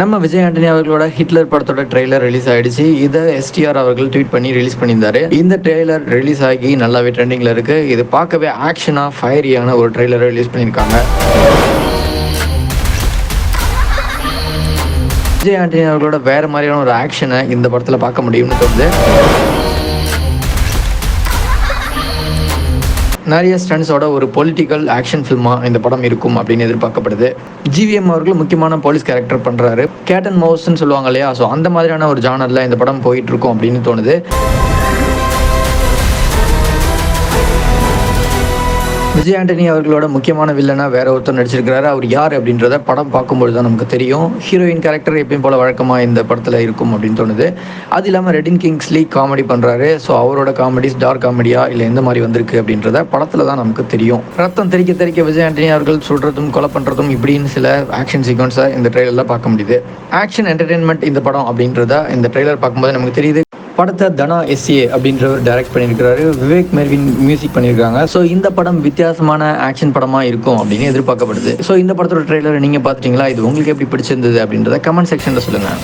நம்ம விஜய் ஆண்டனி அவர்களோட ஹிட்லர் படத்தோட ட்ரெய்லர் ரிலீஸ் ஆயிடுச்சு. இதை எஸ்டிஆர் அவர்கள் ட்வீட் பண்ணி ரிலீஸ் பண்ணியிருந்தாரு. இந்த ட்ரெய்லர் ரிலீஸ் ஆகி நல்லாவே ட்ரெண்டிங்கில் இருக்கு. இது பார்க்கவே ஆக்ஷனாக ஃபயரியான ஒரு ட்ரெய்லரை ரிலீஸ் பண்ணியிருக்காங்க. விஜய் ஆண்டனி அவர்களோட வேற மாதிரியான ஒரு ஆக்ஷனை இந்த படத்தில் பார்க்க முடியும்னு தோணுது. நிறைய ஸ்டன்ஸோட ஒரு பொலிட்டிக்கல் ஆக்ஷன் ஃபில்மாக இந்த படம் இருக்கும் அப்படின்னு எதிர்பார்க்கப்படுது. ஜிவிஎம் அவர்கள் முக்கியமான போலீஸ் கேரக்டர் பண்ணுறாரு கேட்டன் மவுஸ்ன்னு சொல்லுவாங்க இல்லையா? ஸோ அந்த மாதிரியான ஒரு ஜானரில் இந்த படம் போயிட்டு இருக்கும் அப்படின்னு தோணுது. விஜய் ஆண்டனி அவர்களோட முக்கியமான வில்லனா வேற ஒருத்தர் நடிச்சிருக்கிறாரு. அவர் யார் அப்படின்றத படம் பார்க்கும்பொழுது தான் நமக்கு தெரியும். ஹீரோயின் கேரக்டர் எப்பயும் போல வழக்கமாக இந்த படத்தில் இருக்கும் அப்படின்னு தோணுது. அது இல்லாமல் ரெடின் கிங்ஸ்லி காமெடி பண்ணுறாரு ஸோ அவரோட காமெடிஸ் டார்க் காமெடியா இல்லை எந்த மாதிரி வந்திருக்கு அப்படின்றத படத்தில் தான் நமக்கு தெரியும். ரத்தம் தெரிக்க தெரிக்க விஜய் ஆண்டனி அவர்கள் சொல்கிறதும் கொலை பண்ணுறதும் இப்படின்னு சில ஆக்ஷன் சீக்வன்ஸாக இந்த ட்ரெய்லரில் பார்க்க முடியுது. ஆக்ஷன் என்டர்டெயின்மெண்ட் இந்த படம் அப்படின்றத இந்த ட்ரெய்லர் பார்க்கும்போது நமக்கு தெரியுது. படத்தை தனா எஸ்ஏ அப்படின்றவர் டைரக்ட் பண்ணியிருக்கிறாரு. விவேக் மெர்வின் மியூசிக் பண்ணியிருக்காங்க. ஸோ இந்த படம் வித்தியாசமான ஆக்ஷன் படமாக இருக்கும் அப்படின்னு எதிர்பார்க்கப்படுது. ஸோ இந்த படத்தோட ட்ரெய்லரை நீங்கள் பார்த்துட்டீங்களா? இது உங்களுக்கு எப்படி பிடிச்சிருந்தது அப்படின்றத கமெண்ட் செக்ஷனில் சொல்லுங்கள்